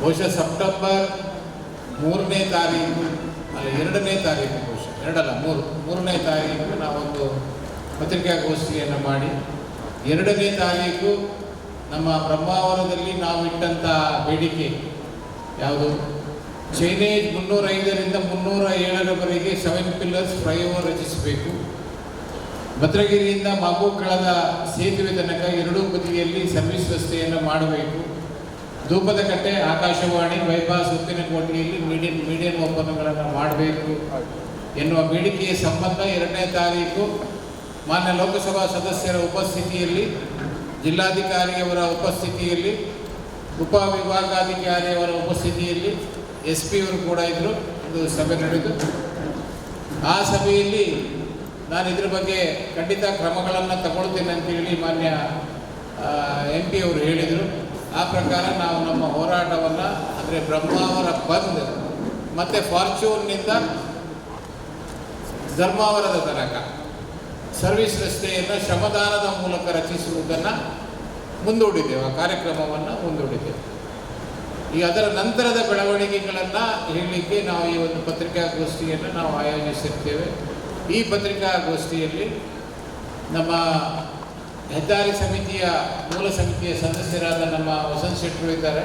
ಬಹುಶಃ ಸೆಪ್ಟೆಂಬರ್ ಮೂರನೇ ತಾರೀಕು, ಅಲ್ಲ ಎರಡನೇ ತಾರೀಕು ಬಹುಶಃ, ಎರಡಲ್ಲ, ಮೂರು, ಮೂರನೇ ತಾರೀಕು ನಾವೊಂದು ಪತ್ರಿಕಾಗೋಷ್ಠಿಯನ್ನು ಮಾಡಿ, ಎರಡನೇ ತಾರೀಕು ನಮ್ಮ ಬ್ರಹ್ಮಾವರದಲ್ಲಿ ನಾವು ಇಟ್ಟಂಥ ಬೇಡಿಕೆ ಯಾವುದು? ಚೈನೇಜ್ ಮುನ್ನೂರೈದರಿಂದ ಮುನ್ನೂರ ಏಳರವರೆಗೆ ಸೆವೆನ್ ಪಿಲ್ಲರ್ಸ್ ಫ್ಲೈಓವರ್ ರಚಿಸಬೇಕು. ಭದ್ರಗಿರಿಯಿಂದ ಮಾಬೂಕಳದ ಸೇತುವೆ ತನಕ ಎರಡೂ ಬದಿಯಲ್ಲಿ ಸರ್ವಿಸ್ ವ್ಯವಸ್ಥೆಯನ್ನು ಮಾಡಬೇಕು. ಧೂಪದ ಕಟ್ಟೆ ಆಕಾಶವಾಣಿ ಬೈಪಾಸ್ ಕೋಟೆಯಲ್ಲಿ ಮೀಡಿಯನ್ ಮೀಡಿಯನ್ ಒಪ್ಪಂದಗಳನ್ನು ಮಾಡಬೇಕು. ಎನ್ನುವ ಬೇಡಿಕೆಯ ಸಂಬಂಧ ಎರಡನೇ ತಾರೀಕು ಮಾನ್ಯ ಲೋಕಸಭಾ ಸದಸ್ಯರ ಉಪಸ್ಥಿತಿಯಲ್ಲಿ, ಜಿಲ್ಲಾಧಿಕಾರಿಯವರ ಉಪಸ್ಥಿತಿಯಲ್ಲಿ ಉಪವಿಭಾಗಾಧಿಕಾರಿಯವರ ಉಪಸ್ಥಿತಿಯಲ್ಲಿ ಎಸ್ ಪಿ ಅವರು ಕೂಡ ಇದ್ದರು ಒಂದು ಸಭೆ ನಡೆದು ಆ ಸಭೆಯಲ್ಲಿ ನಾನು ಇದ್ರ ಬಗ್ಗೆ ಖಂಡಿತ ಕ್ರಮಗಳನ್ನು ತಗೊಳ್ತೇನೆ ಅಂತೇಳಿ ಮಾನ್ಯ ಎಂ ಪಿ ಅವರು ಹೇಳಿದರು. ಆ ಪ್ರಕಾರ ನಾವು ನಮ್ಮ ಹೋರಾಟವನ್ನು, ಅಂದರೆ ಬ್ರಹ್ಮಾವರ ಬಂದ್, ಮತ್ತು ಫಾರ್ಚೂನ್ನಿಂದ ಧರ್ಮಾವರದ ತನಕ, ಸರ್ವಿಸ್ ರಸ್ತೆಯನ್ನು ಶ್ರಮದಾನದ ಮೂಲಕ ರಚಿಸುವುದನ್ನು ಮುಂದೂಡಿದ್ದೇವೆ, ಆ ಕಾರ್ಯಕ್ರಮವನ್ನು ಮುಂದೂಡಿದ್ದೇವೆ. ಈ ಅದರ ನಂತರದ ಬೆಳವಣಿಗೆಗಳನ್ನು ಹೇಳಲಿಕ್ಕೆ ನಾವು ಈ ಒಂದು ಪತ್ರಿಕಾಗೋಷ್ಠಿಯನ್ನು ನಾವು ಆಯೋಜಿಸಿರ್ತೇವೆ. ಈ ಪತ್ರಿಕಾಗೋಷ್ಠಿಯಲ್ಲಿ ನಮ್ಮ ಹೆದ್ದಾರಿ ಸಮಿತಿಯ ಮೂಲ ಸಮಿತಿಯ ಸದಸ್ಯರಾದ ನಮ್ಮ ವಸಂತ ಶೆಟ್ಟರು ಇದ್ದಾರೆ,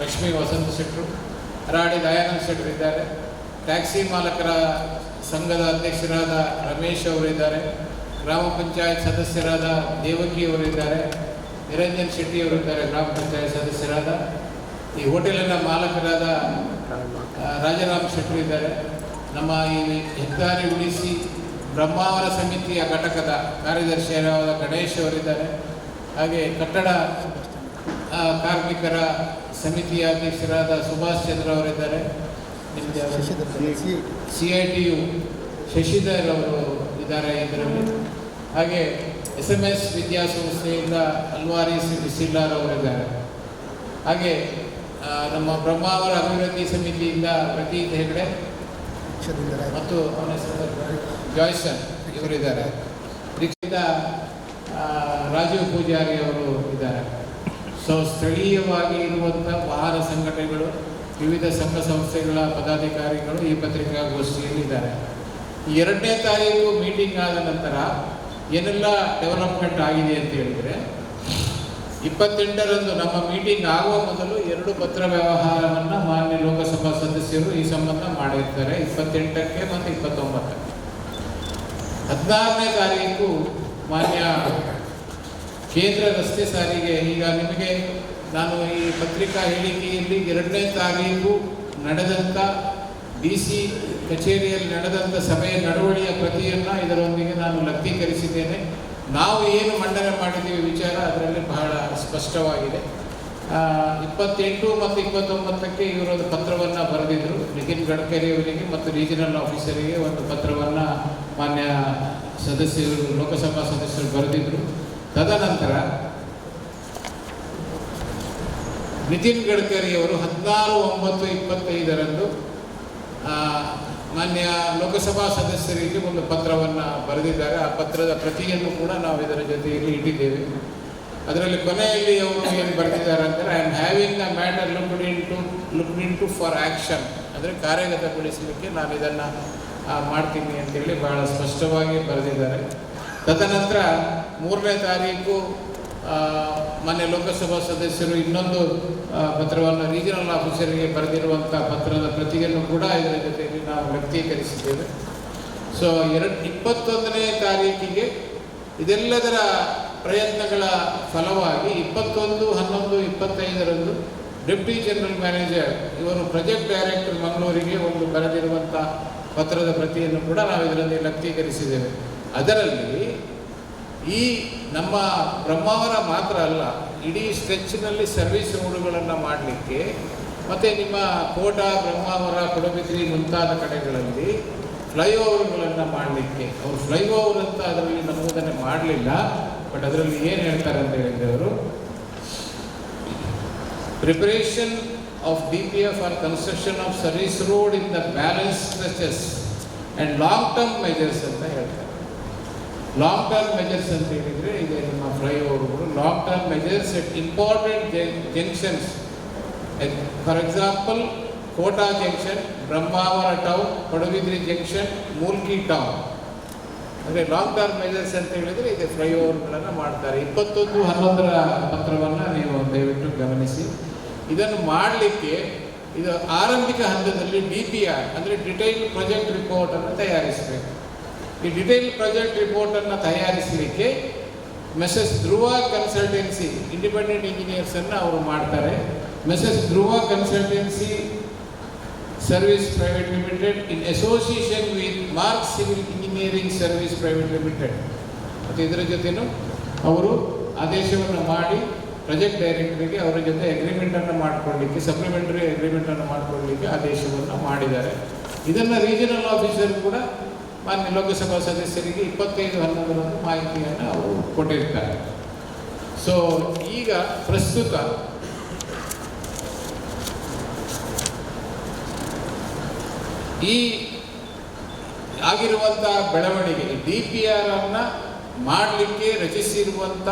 ಲಕ್ಷ್ಮಿ ವಸಂತ ಶೆಟ್ಟರು ರಾಡಿ ದಯಾನಂದ ಶೆಟ್ಟರು ಇದ್ದಾರೆ, ಟ್ಯಾಕ್ಸಿ ಮಾಲಕರ ಸಂಘದ ಅಧ್ಯಕ್ಷರಾದ ರಮೇಶ್ ಅವರಿದ್ದಾರೆ, ಗ್ರಾಮ ಪಂಚಾಯತ್ ಸದಸ್ಯರಾದ ದೇವಕಿ ಅವರಿದ್ದಾರೆ, ನಿರಂಜನ್ ಶೆಟ್ಟಿ ಅವರಿದ್ದಾರೆ, ಗ್ರಾಮ ಪಂಚಾಯತ್ ಸದಸ್ಯರಾದ. ಈ ಹೋಟೆಲಿನ ಮಾಲಕರಾದ ರಾಜರಾಮ್ ಶೆಟ್ಟರು ಇದ್ದಾರೆ. ನಮ್ಮ ಈ ಹೆದ್ದಾರಿ ಉಳಿಸಿ ಬ್ರಹ್ಮಾವರ ಸಮಿತಿಯ ಘಟಕದ ಕಾರ್ಯದರ್ಶಿಯರಾದ ಗಣೇಶ್ ಅವರಿದ್ದಾರೆ. ಹಾಗೆ ಕಟ್ಟಡ ಕಾರ್ಮಿಕರ ಸಮಿತಿಯ ಅಧ್ಯಕ್ಷರಾದ ಸುಭಾಷ್ ಚಂದ್ರ ಅವರಿದ್ದಾರೆ? C I T U Shashidhar ಅವರು ಇದ್ದಾರೆ ಇದರಲ್ಲಿ. ಹಾಗೆ ಎಸ್ ಎಂ ಎಸ್ ವಿದ್ಯಾಸಂಸ್ಥೆಯಿಂದ ಅಲ್ವಾರಿ ಸಿಲ್ಲಾರ್ ಅವರಿದ್ದಾರೆ. ಹಾಗೆ ನಮ್ಮ ಬ್ರಹ್ಮಾವರ ಅಭಿವೃದ್ಧಿ ಸಮಿತಿಯಿಂದ ಪ್ರತೀತ್ ಹೆಗಡೆ ಮತ್ತು ಅವನ ಹೆಸರು ಜಾಯ್ಸನ್ ಇವರಿದ್ದಾರೆ. ಆ, ರಾಜೀವ್ ಪೂಜಾರಿ ಅವರು ಇದ್ದಾರೆ. ಸೊ ಸ್ಥಳೀಯವಾಗಿ ಇರುವಂಥ ವಾಹನ ಸಂಘಟನೆಗಳು ವಿವಿಧ ಸಂಘ ಸಂಸ್ಥೆಗಳ ಪದಾಧಿಕಾರಿಗಳು ಈ ಪತ್ರಿಕಾಗೋಷ್ಠಿಯಲ್ಲಿ ಇದ್ದಾರೆ. ಎರಡನೇ ತಾರೀಕು ಮೀಟಿಂಗ್ ಆದ ನಂತರ ಏನೆಲ್ಲ ಡೆವಲಪ್ಮೆಂಟ್ ಆಗಿದೆ ಅಂತ ಹೇಳಿದರೆ ಇಪ್ಪತ್ತೆಂಟರಂದು ನಮ್ಮ ಮೀಟಿಂಗ್ ಆಗುವ ಮೊದಲು ಎರಡು ಪತ್ರ ವ್ಯವಹಾರವನ್ನು ಮಾನ್ಯ ಲೋಕಸಭಾ ಸದಸ್ಯರು ಈ ಸಂಬಂಧ ಮಾಡಿರ್ತಾರೆ. ಇಪ್ಪತ್ತೆಂಟಕ್ಕೆ ಮತ್ತು ಇಪ್ಪತ್ತೊಂಬತ್ತಕ್ಕೆ. ಹದಿನಾರನೇ ತಾರೀಕು ಮಾನ್ಯ ಕೇಂದ್ರ ರಸ್ತೆ ಸಾರಿಗೆ, ಈಗ ನಿಮಗೆ ನಾನು ಈ ಪತ್ರಿಕಾ ಹೇಳಿಕೆಯಲ್ಲಿ ಎರಡನೇ ತಾರೀಕು ನಡೆದಂಥ ಡಿ ಸಿ ಕಚೇರಿಯಲ್ಲಿ ನಡೆದಂಥ ಸಭೆಯ ನಡವಳಿಯ ಪ್ರತಿಯನ್ನು ಇದರೊಂದಿಗೆ ನಾನು ಲಗ್ನೀಕರಿಸಿದ್ದೇನೆ ನಾವು ಏನು ಮಂಡನೆ ಮಾಡಿದ್ದೀವಿ ವಿಚಾರ ಅದರಲ್ಲಿ ಬಹಳ ಸ್ಪಷ್ಟವಾಗಿದೆ. ಇಪ್ಪತ್ತೆಂಟು ಮತ್ತು ಇಪ್ಪತ್ತೊಂಬತ್ತಕ್ಕೆ ಇವರೊಂದು ಪತ್ರವನ್ನು ಬರೆದಿದ್ದರು ನಿತಿನ್ ಗಡ್ಕರಿ ಅವರಿಗೆ ಮತ್ತು ರೀಜನಲ್ ಆಫೀಸರಿಗೆ ಒಂದು ಪತ್ರವನ್ನು ಮಾನ್ಯ ಸದಸ್ಯರು, ಲೋಕಸಭಾ ಸದಸ್ಯರು ಬರೆದಿದ್ದರು ತದನಂತರ ನಿತಿನ್ ಗಡ್ಕರಿಯವರು ಹದಿನಾರು ಒಂಬತ್ತು ಇಪ್ಪತ್ತೈದರಂದು ಮಾನ್ಯ ಲೋಕಸಭಾ ಸದಸ್ಯರಿಗೆ ಒಂದು ಪತ್ರವನ್ನು ಬರೆದಿದ್ದಾರೆ. ಆ ಪತ್ರದ ಪ್ರತಿಯನ್ನು ಕೂಡ ನಾವು ಇದರ ಜೊತೆಯಲ್ಲಿ ಇಟ್ಟಿದ್ದೇವೆ. ಅದರಲ್ಲಿ ಕೊನೆಯಲ್ಲಿ ಅವರು ಏನು ಬರೆದಿದ್ದಾರೆ ಅಂದರೆ I am having the matter looked into looked into for action ಅಂದರೆ ಕಾರ್ಯಗತಗೊಳಿಸಲಿಕ್ಕೆ ನಾನು ಇದನ್ನು ಮಾಡ್ತೀನಿ ಅಂತೇಳಿ ಭಾಳ ಸ್ಪಷ್ಟವಾಗಿ ಬರೆದಿದ್ದಾರೆ. ತದನಂತರ ಮೂರನೇ ತಾರೀಕು ಮಾನ್ಯ ಲೋಕಸಭಾ ಸದಸ್ಯರು ಇನ್ನೊಂದು ಪತ್ರವನ್ನು ರೀಜನಲ್ ಆಫೀಸರಿಗೆ ಬರೆದಿರುವಂಥ ಪತ್ರದ ಪ್ರತಿಯನ್ನು ಕೂಡ ಇದರ ಜೊತೆಯಲ್ಲಿ ನಾವು ವ್ಯಕ್ತೀಕರಿಸಿದ್ದೇವೆ. ಸೊ ಎರಡು, ಇಪ್ಪತ್ತೊಂದನೇ ತಾರೀಕಿಗೆ ಇದೆಲ್ಲದರ ಪ್ರಯತ್ನಗಳ ಫಲವಾಗಿ ಇಪ್ಪತ್ತೊಂದು, ಹನ್ನೊಂದು, ಇಪ್ಪತ್ತೈದರಂದು ಡೆಪ್ಟಿ ಜನರಲ್ ಮ್ಯಾನೇಜರ್ ಇವರು ಪ್ರಾಜೆಕ್ಟ್ ಡೈರೆಕ್ಟರ್ ಮಂಗಳೂರಿಗೆ ಒಂದು ಬರೆದಿರುವಂಥ ಪತ್ರದ ಪ್ರತಿಯನ್ನು ಕೂಡ ನಾವು ಇದರಲ್ಲಿ ವ್ಯಕ್ತೀಕರಿಸಿದ್ದೇವೆ. ಅದರಲ್ಲಿ ಈ ನಮ್ಮ ಬ್ರಹ್ಮಾವರ ಮಾತ್ರ ಅಲ್ಲ, ಇಡೀ ಸ್ಟ್ರೆಚ್ನಲ್ಲಿ ಸರ್ವಿಸ್ ರೋಡುಗಳನ್ನು ಮಾಡಲಿಕ್ಕೆ ಮತ್ತು ನಿಮ್ಮ ಕೋಟ, ಬ್ರಹ್ಮಾವರ, ಕೊಡಬಿದ್ರಿ ಮುಂತಾದ ಕಡೆಗಳಲ್ಲಿ ಫ್ಲೈಓವರ್ಗಳನ್ನು ಮಾಡಲಿಕ್ಕೆ. ಅವರು ಫ್ಲೈಓವರ್ ಅಂತ ಅದರಲ್ಲಿ ನಮೂದನೆ ಮಾಡಲಿಲ್ಲ ಬಟ್ ಅದರಲ್ಲಿ ಏನು ಹೇಳ್ತಾರೆ ಅಂತ ಹೇಳಿದ್ರೆ ಅವರು preparation of D P F R construction of service road in the balance stretches and long term measures ಅಂತ ಹೇಳ್ತಾರೆ. ಲಾಂಗ್ ಟರ್ಮ್ ಮೆಜರ್ಸ್ ಅಂತ ಹೇಳಿದರೆ ಇದೆ ನಮ್ಮ ಫ್ರೈ ಫ್ಲೈಓವರ್ಗಳು long term measures at important junctions for example Kota junction Brahmavar town Padubidri junction Mulki town ಅಂದರೆ long term measures ಅಂತ ಹೇಳಿದರೆ ಇದೆ ಫ್ಲೈಓವರ್ಗಳನ್ನು ಮಾಡ್ತಾರೆ. ಇಪ್ಪತ್ತೊಂದು, ಹನ್ನೊಂದರ ಪತ್ರವನ್ನು ನೀವು ದಯವಿಟ್ಟು ಗಮನಿಸಿ. ಇದನ್ನು ಮಾಡಲಿಕ್ಕೆ, ಇದು ಆರಂಭಿಕ ಹಂತದಲ್ಲಿ ಡಿ ಪಿ ಆರ್ ಅಂದರೆ ಡಿಟೈಲ್ ಪ್ರೊಜೆಕ್ಟ್ ರಿಪೋರ್ಟನ್ನು ತಯಾರಿಸಬೇಕು. ಈ ಡಿಟೇಲ್ ಪ್ರಾಜೆಕ್ಟ್ ರಿಪೋರ್ಟನ್ನು ತಯಾರಿಸಲಿಕ್ಕೆ ಮೆಸಸ್ ಧ್ರುವ ಕನ್ಸಲ್ಟೆನ್ಸಿ ಇಂಡಿಪೆಂಡೆಂಟ್ ಇಂಜಿನಿಯರ್ಸನ್ನು ಅವರು ಮಾಡ್ತಾರೆ. Messrs Dhruva consultancy service private limited in association with Mark civil engineering service private limited ಮತ್ತು ಇದರ ಜೊತೆನೂ ಅವರು ಆದೇಶವನ್ನು ಮಾಡಿ ಪ್ರಾಜೆಕ್ಟ್ ಡೈರೆಕ್ಟರಿಗೆ ಅವರ ಜೊತೆ ಅಗ್ರಿಮೆಂಟನ್ನು ಮಾಡಿಕೊಳ್ಳಿಕ್ಕೆ ಸಪ್ಲಿಮೆಂಟರಿ ಅಗ್ರಿಮೆಂಟನ್ನು ಮಾಡಿಕೊಳ್ಳಲಿಕ್ಕೆ ಆದೇಶವನ್ನು ಮಾಡಿದ್ದಾರೆ. ಇದನ್ನು ರೀಜನಲ್ ಆಫೀಸರ್ ಕೂಡ ಮಾನ್ಯ ಲೋಕಸಭಾ ಸದಸ್ಯರಿಗೆ ಇಪ್ಪತ್ತೈದು ಹನ್ನೊಂದರಂದು ಮಾಹಿತಿಯನ್ನು ಅವರು ಕೊಟ್ಟಿರ್ತಾರೆ. ಸೊ ಈಗ ಪ್ರಸ್ತುತ ಈ ಆಗಿರುವಂಥ ಬೆಳವಣಿಗೆ, ಡಿ ಪಿ ಆರ್ ಅನ್ನು ಮಾಡಲಿಕ್ಕೆ ರಚಿಸಿರುವಂಥ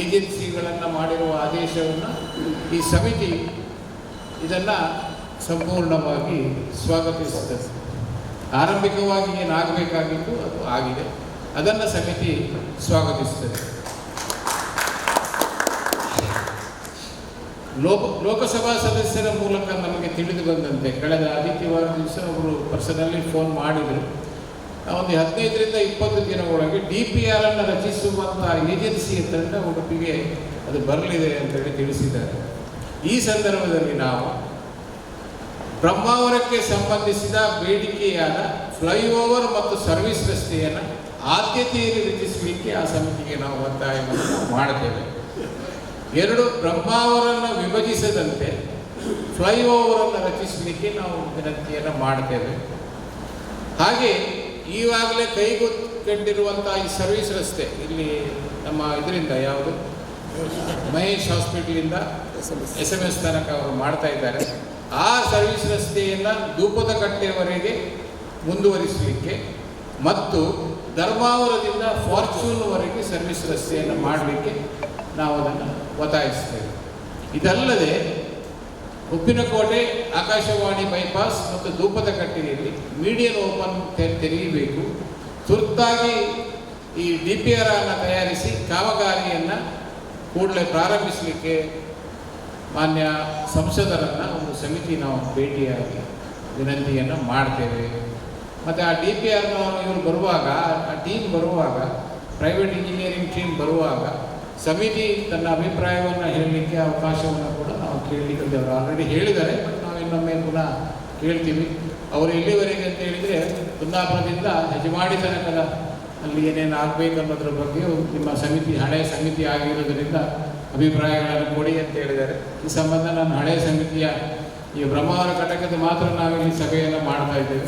ಏಜೆನ್ಸಿಗಳನ್ನು ಮಾಡಿರುವ ಆದೇಶವನ್ನು ಈ ಸಮಿತಿ ಇದನ್ನು ಸಂಪೂರ್ಣವಾಗಿ ಸ್ವಾಗತಿಸುತ್ತದೆ. ಆರಂಭಿಕವಾಗಿ ಏನಾಗಬೇಕಾಗಿತ್ತು ಅದು ಆಗಿದೆ. ಅದನ್ನು ಸಮಿತಿ ಸ್ವಾಗತಿಸುತ್ತದೆ. ಲೋಕ, ಲೋಕಸಭಾ ಸದಸ್ಯರ ಮೂಲಕ ನಮಗೆ ತಿಳಿದು ಬಂದಂತೆ ಕಳೆದ ಆದಿತ್ಯವಾರ ದಿವಸ ಅವರು ಪರ್ಸನಲ್ಲಿ ಫೋನ್ ಮಾಡಿದರು. ಒಂದು ಹದಿನೈದರಿಂದ ಇಪ್ಪತ್ತು ದಿನ ಒಳಗೆ ಡಿ ಪಿ ಆರ್ ಅನ್ನು ರಚಿಸುವಂಥ ಏಜೆನ್ಸಿಯ ತಂಡ ಉಡುಪಿಗೆ ಅದು ಬರಲಿದೆ ಅಂತೇಳಿ ತಿಳಿಸಿದ್ದಾರೆ. ಈ ಸಂದರ್ಭದಲ್ಲಿ ನಾವು ಬ್ರಹ್ಮಾವರಕ್ಕೆ ಸಂಬಂಧಿಸಿದ ಬೇಡಿಕೆಯಾದ ಫ್ಲೈಓವರ್ ಮತ್ತು ಸರ್ವಿಸ್ ರಸ್ತೆಯನ್ನು ಆದ್ಯತೆಯಲ್ಲಿ ರಚಿಸಲಿಕ್ಕೆ ಆ ಸಮಿತಿಗೆ ನಾವು ಒತ್ತಾಯವನ್ನು ಮಾಡುತ್ತೇವೆ ಎರಡು, ಬ್ರಹ್ಮಾವರನ್ನು ವಿಭಜಿಸದಂತೆ ಫ್ಲೈಓವರನ್ನು ರಚಿಸಲಿಕ್ಕೆ ನಾವು ವಿನಂತಿಯನ್ನು ಮಾಡ್ತೇವೆ. ಹಾಗೆ ಈವಾಗಲೇ ಕೈಗೊತ್ತಿರುವಂಥ ಈ ಸರ್ವಿಸ್ ರಸ್ತೆ ಇಲ್ಲಿ ನಮ್ಮ ಇದರಿಂದ ಯಾವುದು? ಮಹೇಶ್ ಹಾಸ್ಪಿಟ್ಲಿಂದ ಎಸ್ ಎಂ ಎಸ್ ತನಕ ಅವರು ಮಾಡ್ತಾ ಇದ್ದಾರೆ. ಆ ಸರ್ವಿಸ್ ರಸ್ತೆಯನ್ನು ಧೂಪದ ಕಟ್ಟೆಯವರೆಗೆ ಮುಂದುವರಿಸಲಿಕ್ಕೆ ಮತ್ತು ಧರ್ಮಾವರದಿಂದ ಫಾರ್ಚೂನ್ವರೆಗೆ ಸರ್ವಿಸ್ ರಸ್ತೆಯನ್ನು ಮಾಡಲಿಕ್ಕೆ ನಾವು ಅದನ್ನು ಒತ್ತಾಯಿಸ್ತೇವೆ. ಇದಲ್ಲದೆ ಉಪ್ಪಿನಕೋಟೆ, ಆಕಾಶವಾಣಿ ಬೈಪಾಸ್ ಮತ್ತು ಧೂಪದ ಕಟ್ಟೆಯಲ್ಲಿ ಮೀಡಿಯನ್ ಓಪನ್ ತೆರೆಯಬೇಕು. ತುರ್ತಾಗಿ ಈ ಡಿ ಪಿ ಆರ್ ಅನ್ನು ತಯಾರಿಸಿ ಕಾಮಗಾರಿಯನ್ನು ಕೂಡಲೇ ಪ್ರಾರಂಭಿಸಲಿಕ್ಕೆ ಮಾನ್ಯ ಸಂಸದರನ್ನು ಒಂದು ಸಮಿತಿ ನಾವು ಭೇಟಿಯಾಗಿ ವಿನಂತಿಯನ್ನು ಮಾಡ್ತೇವೆ. ಮತ್ತು ಆ ಡಿ ಪಿ ಆರ್ನ ಇವರು ಬರುವಾಗ, ಆ ಟೀಮ್ ಬರುವಾಗ ಪ್ರೈವೇಟ್ ಇಂಜಿನಿಯರಿಂಗ್ ಟೀಮ್ ಬರುವಾಗ ಸಮಿತಿ ತನ್ನ ಅಭಿಪ್ರಾಯವನ್ನು ಹೇಳಲಿಕ್ಕೆ ಅವಕಾಶವನ್ನು ಕೂಡ ನಾವು ಕೇಳಲಿಕ್ಕೆ ಅವರು ಆಲ್ರೆಡಿ ಹೇಳಿದ್ದಾರೆ ಬಟ್ ನಾವು ಇನ್ನೊಮ್ಮೆ ಪುನಃ ಕೇಳ್ತೀವಿ. ಅವರು ಎಲ್ಲಿವರೆಗೆ ಅಂತ ಹೇಳಿದರೆ ಕುಂದಾಪುರದಿಂದ ಹೆಜಮಾಡಿ ತನಕದ ಅಲ್ಲಿ ಏನೇನು ಆಗಬೇಕು ಅನ್ನೋದ್ರ ಬಗ್ಗೆ ನಿಮ್ಮ ಸಮಿತಿ ಹಳೆಯ ಸಮಿತಿ ಆಗಿರೋದ್ರಿಂದ ಅಭಿಪ್ರಾಯಗಳನ್ನು ಕೊಡಿ ಅಂತ ಹೇಳಿದ್ದಾರೆ. ಈ ಸಂಬಂಧ ನಾನು ಹಳೆಯ ಸಮಿತಿಯ ಈ ಬ್ರಹ್ಮಾವರ ಘಟಕದ ಮಾತ್ರ ನಾವಿಲ್ಲಿ ಸಭೆಯನ್ನು ಮಾಡ್ತಾ ಇದ್ದೇವೆ.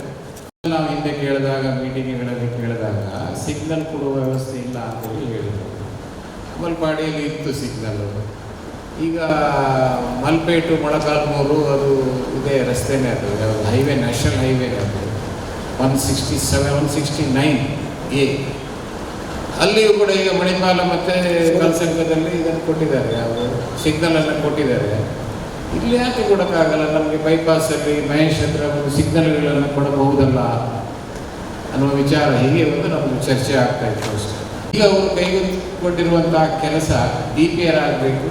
ನಾವು ಹಿಂದೆ ಕೇಳಿದಾಗ ಮೀಟಿಂಗ್ಗಳಲ್ಲಿ ಕೇಳಿದಾಗ ಸಿಗ್ನಲ್ ಕೊಡುವ ವ್ಯವಸ್ಥೆ ಇಲ್ಲ ಅಂತೇಳಿ ಹೇಳಿದರು. ಮಲ್ಪಾಡಿಯಲ್ಲಿ ಇತ್ತು ಸಿಗ್ನಲ್ ಈಗ ಮಲ್ಪೇಟು, ಮೊಳಕಾಲ್ಮೂರು ಅದು ಇದೇ ರಸ್ತೆನೇ ಅದು. ಹೈವೇ ನ್ಯಾಷನಲ್ ಹೈವೇ ಅದು. One sixty seven one sixty nine A ಅಲ್ಲಿಯೂ ಕೂಡ ಈಗ ಮಣಿಪಾಲ ಮತ್ತು ಕಲ್ಸಂಗದಲ್ಲಿ ಇದನ್ನು ಕೊಟ್ಟಿದ್ದಾರೆ. ಯಾವುದು ಸಿಗ್ನಲನ್ನು ಕೊಟ್ಟಿದ್ದಾರೆ. ಇಲ್ಲಿ ಯಾಕೆ ಕೊಡೋಕ್ಕಾಗಲ್ಲ? ನಮಗೆ ಬೈಪಾಸಲ್ಲಿ ಮಹೇಶ್ ಹತ್ರ ಒಂದು ಸಿಗ್ನಲ್ಗಳನ್ನು ಕೊಡಬಹುದಲ್ಲ ಅನ್ನುವ ವಿಚಾರ ಹೀಗೆ ಒಂದು ನಮ್ಗೆ ಚರ್ಚೆ ಆಗ್ತಾ ಇತ್ತು ಈಗ ಅವರು ಕೈಗೊಂಡಿರುವಂತಹ ಕೆಲಸ ಡಿ ಪಿ ಆರ್ ಆಗಬೇಕು.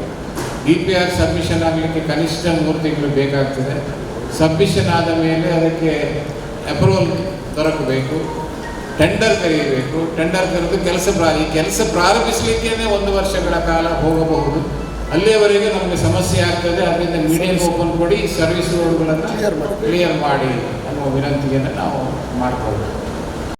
ಡಿ ಪಿ ಆರ್ ಸಬ್ಮಿಷನ್ ಆಗಲಿಕ್ಕೆ ಕನಿಷ್ಠ ಮೂರು ತಿಂಗಳು ಬೇಕಾಗ್ತದೆ. ಸಬ್ಮಿಷನ್ ಆದ ಮೇಲೆ ಅದಕ್ಕೆ ಅಪ್ರೂವಲ್ ದೊರಕಬೇಕು. ಟೆಂಡರ್ ಕರೆಯಬೇಕು ಟೆಂಡರ್ ಕರೆದು ಕೆಲಸ ಪ್ರಾ, ಈ ಕೆಲಸ ಪ್ರಾರಂಭಿಸಲಿಕ್ಕೇ ಒಂದು ವರ್ಷಗಳ ಕಾಲ ಹೋಗಬಹುದು ಅಲ್ಲಿಯವರೆಗೆ ನಮಗೆ ಸಮಸ್ಯೆ ಆಗ್ತದೆ ಅದರಿಂದ ಮೀಡಿಯಂ ಓಪನ್ ಕೊಡಿ ಸರ್ವಿಸ್ ರೋಡ್ಗಳನ್ನು. ಕ್ಲಿಯರ್ ಮಾಡಿ ಅನ್ನುವ ವಿನಂತಿಯನ್ನು ನಾವು ಮಾಡಿಕೊಳ್ಬೇಕು